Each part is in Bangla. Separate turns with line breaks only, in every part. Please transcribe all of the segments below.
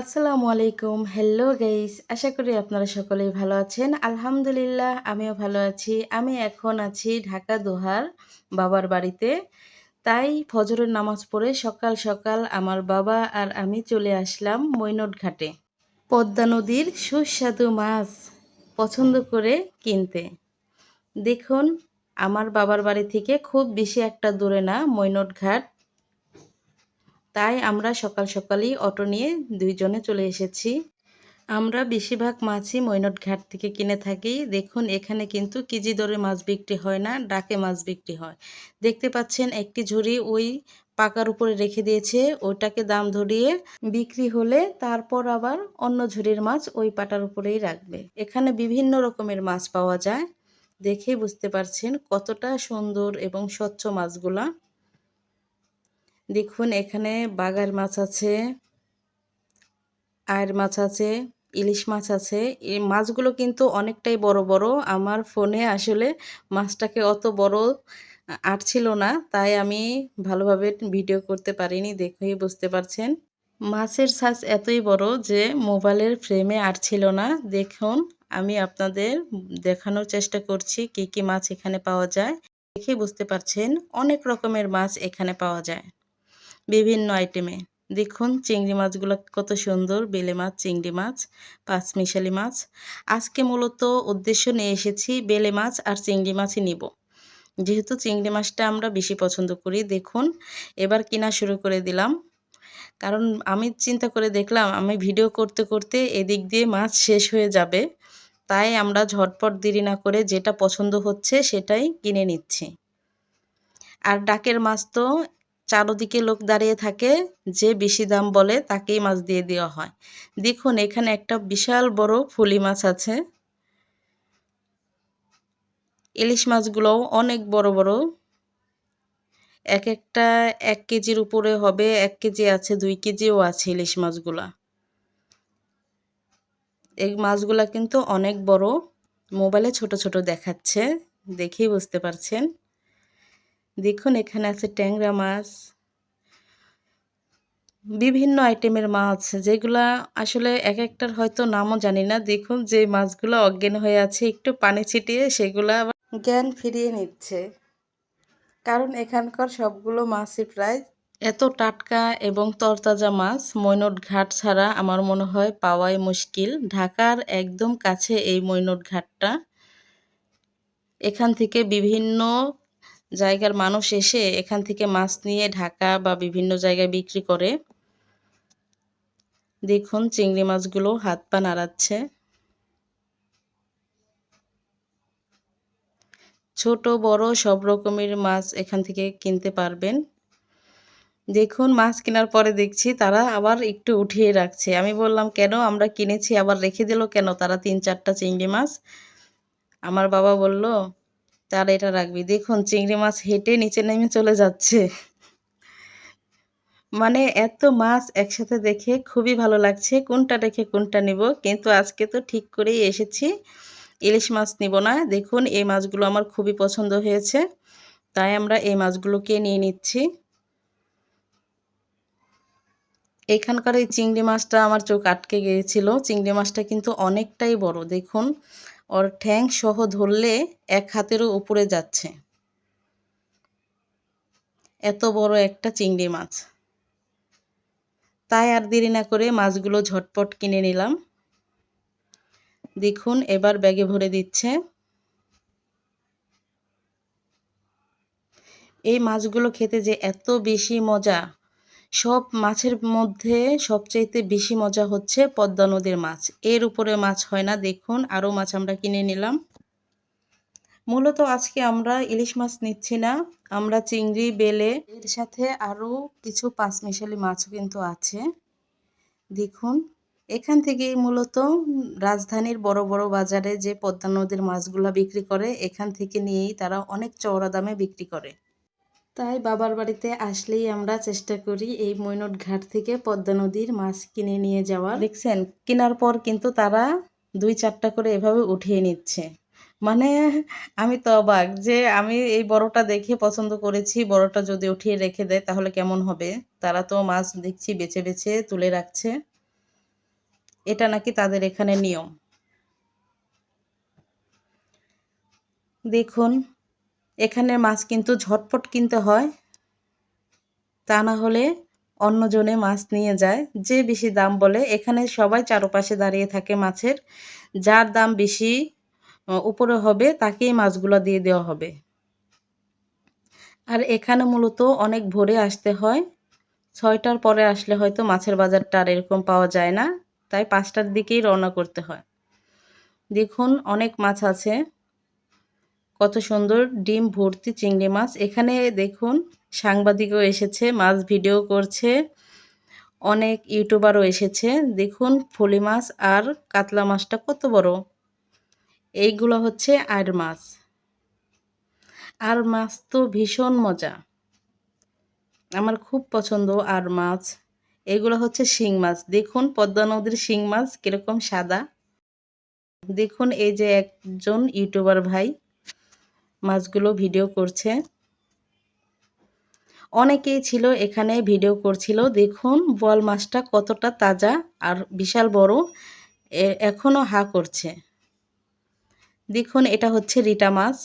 আসসালামু আলাইকুম। হ্যালো গাইস আশা করি আপনারা সকলেই ভালো আছেন। আলহামদুলিল্লাহ, আমিও ভালো আছি। আমি এখন আছি ঢাকা দোহার বাবার বাড়িতে। তাই ফজরের নামাজ পড়ে সকাল সকাল আমার বাবা আর আমি চলে আসলাম মৈনট ঘাটে পদ্মা নদীর সুস্বাদু মাছ পছন্দ করে কিনতে। দেখুন, আমার বাবার বাড়ি থেকে খুব বেশি একটা দূরে না মৈনট ঘাট তাই আমরা সকাল সকালই অটো নিয়ে দুইজনে চলে এসেছি। আমরা বেশিরভাগ মাছই মৈনট ঘাট থেকে কিনে থাকি। দেখুন, এখানে কিন্তু কেজি দরে মাছ বিক্রি হয় না, ডাকে মাছ বিক্রি হয়। দেখতে পাচ্ছেন, একটি ঝুড়ি ওই পাকার উপরে রেখে দিয়েছে। ওইটাকে দাম ধরিয়ে বিক্রি হলে তারপর আবার অন্য ঝুড়ির মাছ ওই পাটার উপরেই রাখবে। এখানে বিভিন্ন রকমের মাছ পাওয়া যায়। দেখে বুঝতে পারছেন কতটা সুন্দর এবং স্বচ্ছ মাছগুলা। দেখুন, এখানে বাগার মাছ আছে, আয়ের মাছ আছে, ইলিশ মাছ আছে। এই মাছগুলো কিন্তু অনেকটাই বড় বড়। আমার ফোনে আসলে মাছটাকে অত বড় আটছিল না, তাই আমি ভালোভাবে ভিডিও করতে পারিনি, দেখেই বুঝতে পারছেন। মাছের সাইজ এতই বড় যে মোবাইলের ফ্রেমে আটছিল না। দেখুন, আমি আপনাদের দেখানোর চেষ্টা করছি কি কি মাছ এখানে পাওয়া যায়। দেখে বুঝতে পারছেন, অনেক রকমের মাছ এখানে পাওয়া যায়। বিভিন্ন আইটেমে। দেখুন, চিংড়ি মাছগুলো কত সুন্দর। বেলে মাছ, চিংড়ি মাছ, পাঁচমিশালি মাছ। আজকে মূলত উদ্দেশ্য নিয়ে এসেছি বেলে মাছ আর চিংড়ি মাছই নিব। যেহেতু চিংড়ি মাছটা আমরা বেশি পছন্দ করি, দেখুন, এবার কিনা শুরু করে দিলাম। কারণ আমি চিন্তা করে দেখলাম, আমি ভিডিও করতে করতে এদিক দিয়ে মাছ শেষ হয়ে যাবে। তাই আমরা ঝটপট দেরি না করে যেটা পছন্দ হচ্ছে সেটাই কিনে নিচ্ছি। আর ডাকের মাছ তো চারোদিকে লোক দাঁড়িয়ে থাকে, যে বেশি দাম বলে তাকেই মাছ দিয়ে দেওয়া হয়। দেখুন, এখানে একটা বিশাল বড় ফুলি মাছ আছে। ইলিশ মাছগুলোও অনেক বড় বড়। এক একটা এক কেজির উপরে হবে, এক কেজি আছে, দুই কেজিও আছে ইলিশ মাছগুলা। এই মাছগুলা কিন্তু অনেক বড়। মোবাইলে ছোট ছোট দেখাচ্ছে, দেখেই বুঝতে পারছেন। দেখুন, এখানে আছে ট্যাংরা মাছ। বিভিন্ন আইটেমের মাছ, যেগুলা আসলে এক একটার হয়তো নামও জানি না। দেখুন, যে মাছগুলো অজ্ঞান হয়ে আছে, একটু পানি ছিটিয়ে সেগুলো জ্ঞান ফিরিয়ে নিচ্ছে। কারণ এখানকার সবগুলো মাছই প্রায় এত টাটকা এবং তরতাজা মাছ মৈনট ঘাট ছাড়া আমার মনে হয় পাওয়াই মুশকিল। ঢাকার একদম কাছে এই মৈনট ঘাটটা এখান থেকে বিভিন্ন জায়গার মানুষ এসে এখান থেকে মাছ নিয়ে ঢাকা বা বিভিন্ন জায়গায় বিক্রি করে। দেখুন চিংড়ি মাছগুলো হাত পা নাড়াচ্ছে। ছোট, বড় সব রকমের মাছ এখান থেকে কিনতে পারবেন। দেখুন মাছ কেনার পরে দেখছি তারা আবার একটু উঠিয়ে রাখছে। আমি বললাম, কেন? আমরা কিনেছি, আবার রেখে দিল কেন? তারা তিন চারটা চিংড়ি মাছ। আমার বাবা বলল তার এটা রাখবি। দেখুন, চিংড়ি মাছ হেঁটে নিচে নেমে চলে যাচ্ছে। মানে এত মাছ একসাথে দেখে খুবই ভালো লাগছে, কোনটা রেখে কোনটা নিব। কিন্তু আজকে তো ঠিক করেই এসেছি, ইলিশ মাছ নিব না। দেখুন, এই মাছগুলো আমার খুবই পছন্দ হয়েছে, তাই আমরা এই মাছগুলোকে নিয়ে নিচ্ছি। এখানকার এই চিংড়ি মাছটা আমার চোখ আটকে গিয়েছিল। চিংড়ি মাছটা কিন্তু অনেকটাই বড়, দেখুন। ওর ঠ্যাং সহ ধরলে এক হাতেরও উপরে যাচ্ছে। এত বড় একটা চিংড়ি মাছ। তাই আর দেরি না করে মাছগুলো ঝটপট কিনে নিলাম। দেখুন, এবার ব্যাগে ভরে দিচ্ছে। এই মাছগুলো খেতে যে এত বেশি মজা! সব মাছের মধ্যে সবচাইতে বেশি মজা হচ্ছে পদ্মা নদীর মাছ। এর উপরে মাছ হয় না, দেখুন, আরও মাছ আমরা কিনে নিলাম। মূলত আজকে আমরা ইলিশ মাছ নিচ্ছি না, আমরা চিংড়ি, বেলে, এর সাথে আরও কিছু পাঁচমিশালি মাছ কিন্তু আছে। দেখুন, এখান থেকেই মূলত রাজধানীর বড় বড় বাজারে যে পদ্মা নদীর মাছগুলো বিক্রি করে, এখান থেকে নিয়েই তারা অনেক চওড়া দামে বিক্রি করে। তাই বাবার বাড়িতে আসলেই আমরা চেষ্টা করি এই মৈনট ঘাট থেকে পদ্মা নদীর মাছ কিনে নিয়ে যাওয়া দেখছেন, কেনার পর কিন্তু তারা দুই চারটা করে এভাবে উঠিয়ে নিচ্ছে। মানে আমি তো অবাক যে আমি এই বড়টা দেখে পছন্দ করেছি, বড়টা যদি উঠিয়ে রেখে দেয় তাহলে কেমন হবে? তারা তো মাছ দেখছি বেছে বেছে তুলে রাখছে। এটা নাকি তাদের এখানে নিয়ম। দেখুন এখানে মাছ কিন্তু ঝটপট কিনতে হয়। তা না হলে অন্যজনে মাছ নিয়ে যায়। যে বেশি দাম বলে, এখানে সবাই চারপাশে দাঁড়িয়ে থাকে মাছের। যার দাম বেশি উপরে হবে, তাকেই মাছগুলো দিয়ে দেওয়া হবে। আর এখানে মূলত অনেক ভোরে আসতে হয়। ছয়টার পরে আসলে হয়তো মাছের বাজারটা আর এরকম পাওয়া যায় না। তাই পাঁচটার দিকেই রওনা করতে হয়। দেখুন, অনেক মাছ আছে। কত সুন্দর ডিম ভর্তি চিংড়ি মাছ। এখানে দেখুন, সাংবাদিকও এসেছে, মাছ ভিডিও করছে, অনেক ইউটিউবারও এসেছে। দেখুন, ফলি মাছ আর কাতলা মাছটা কত বড়। এইগুলো হচ্ছে আর মাছ। আর মাছ তো ভীষণ মজা। আমার খুব পছন্দ আর মাছ। এগুলো হচ্ছে শিং মাছ। দেখুন, পদ্মা নদীর শিং মাছ কীরকম সাদা। দেখুন, এই যে একজন ইউটিউবার ভাই। মাছগুলো ভিডিও করছে। অনেকেই ছিল এখানে ভিডিও করছিল, দেখুন বল মাছটা কতটা তাজা আর বিশাল বড় এখনও হা করছে। দেখুন, এটা হচ্ছে রিটা মাছ।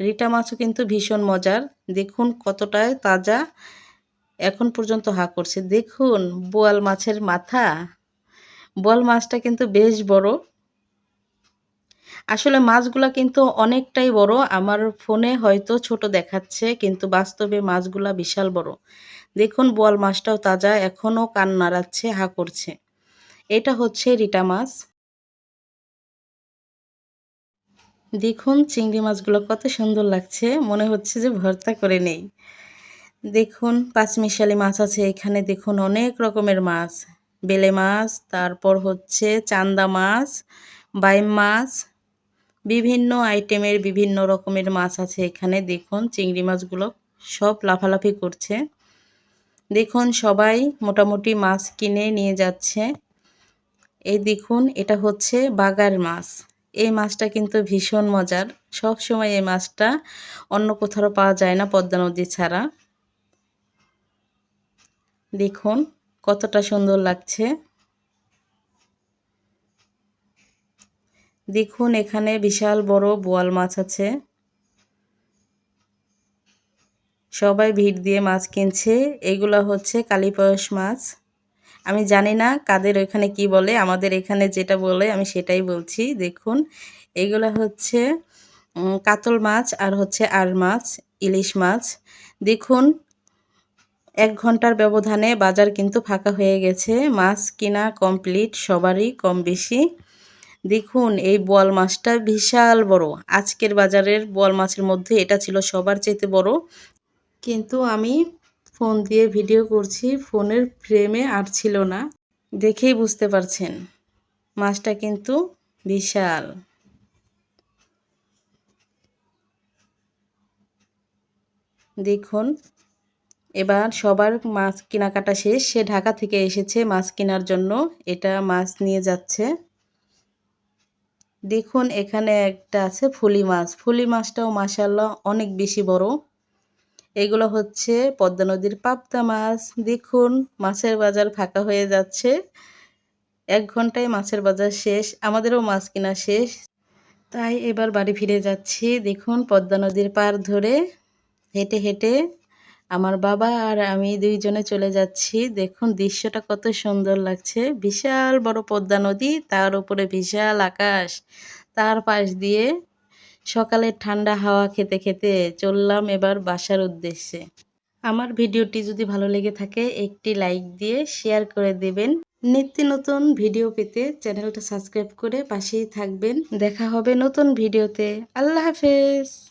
রিটা মাছও কিন্তু ভীষণ মজার। দেখুন কতটায় তাজা এখন পর্যন্ত হা করছে। দেখুন, বোয়াল মাছের মাথা। বোয়াল মাছটা কিন্তু বেশ বড়। আসলে মাছগুলা কিন্তু অনেকটাই বড়। আমার ফোনে হয়তো ছোট দেখাচ্ছে, কিন্তু বাস্তবে মাছগুলা বিশাল বড়। দেখুন, বোয়াল মাছটাও তাজা, এখনও কান নাড়াচ্ছে, হা করছে। এটা হচ্ছে রিটা মাছ। দেখুন, চিংড়ি মাছগুলো কত সুন্দর লাগছে, মনে হচ্ছে যে ভর্তা করে নেই। দেখুন, পাঁচমিশালি মাছ আছে এখানে, দেখুন, অনেক রকমের মাছ। বেলে মাছ, তারপর হচ্ছে চান্দা মাছ, বাইম মাছ বিভিন্ন আইটেমের বিভিন্ন রকমের মাছ আছে এখানে। দেখুন, চিংড়ি মাছগুলো সব লাফালাফি করছে। দেখুন, সবাই মোটামুটি মাছ কিনে নিয়ে যাচ্ছে। এই দেখুন, এটা হচ্ছে বাগার মাছ। এই মাছটা কিন্তু ভীষণ মজার। সব সময় এই মাছটা অন্য কোথাও পাওয়া যায় না পদ্মা নদী ছাড়া। দেখুন, কতটা সুন্দর লাগছে। দেখুন, এখানে বিশাল বড় বোয়াল মাছ আছে। সবাই ভিড় দিয়ে মাছ কিনছে। এগুলো হচ্ছে কালীপয়স মাছ। আমি জানি না কাদের ওইখানে কি বলে, আমাদের এখানে যেটা বলে আমি সেটাই বলছি। দেখুন, এগুলো হচ্ছে কাতল মাছ আর হচ্ছে আর মাছ, ইলিশ মাছ। দেখুন, এক ঘণ্টার ব্যবধানে বাজার কিন্তু ফাঁকা হয়ে গেছে। মাছ কিনা কমপ্লিট সবারই কম বেশি। দেখুন, এই বোয়াল মাছটা বিশাল বড়। আজকের বাজারের বোয়াল মাছের মধ্যে এটা ছিল সবার চাইতে বড়। কিন্তু আমি ফোন দিয়ে ভিডিও করছি, ফোনের ফ্রেমে আর ছিল না। দেখেই বুঝতে পারছেন, মাছটা কিন্তু বিশাল। দেখুন, এবার সবার মাছ কেনাকাটা শেষ। সে ঢাকা থেকে এসেছে মাছ কেনার জন্য। এটা মাছ নিয়ে যাচ্ছে। দেখুন, এখানে একটা আছে ফুলি মাছ। ফুলি মাছটাও মাসাল্লাহ অনেক বেশি বড়। এগুলো হচ্ছে পদ্মা নদীর পাবদা মাছ। দেখুন, মাছের বাজার ফাঁকা হয়ে যাচ্ছে। এক ঘন্টায় মাছের বাজার শেষ, আমাদেরও মাছ কেনা শেষ। তাই এবার বাড়ি ফিরে যাচ্ছি। দেখুন, পদ্মা নদীর পার ধরে হেঁটে হেঁটে আমার বাবা আর আমি দুইজনে চলে যাচ্ছি। দেখুন, দৃশ্যটা কত সুন্দর লাগছে। বিশাল বড় পদ্মা নদী, তার উপরে বিশাল আকাশ। তার পাশ দিয়ে সকালের ঠান্ডা হাওয়া খেতে খেতে চললাম এবার বাসার উদ্দেশ্যে। আমার ভিডিওটি যদি ভালো লেগে থাকে, একটি লাইক দিয়ে শেয়ার করে দেবেন। নিত্য নতুন ভিডিও পেতে চ্যানেলটা সাবস্ক্রাইব করে পাশেই থাকবেন। দেখা হবে নতুন ভিডিওতে। আল্লাহ হাফেজ।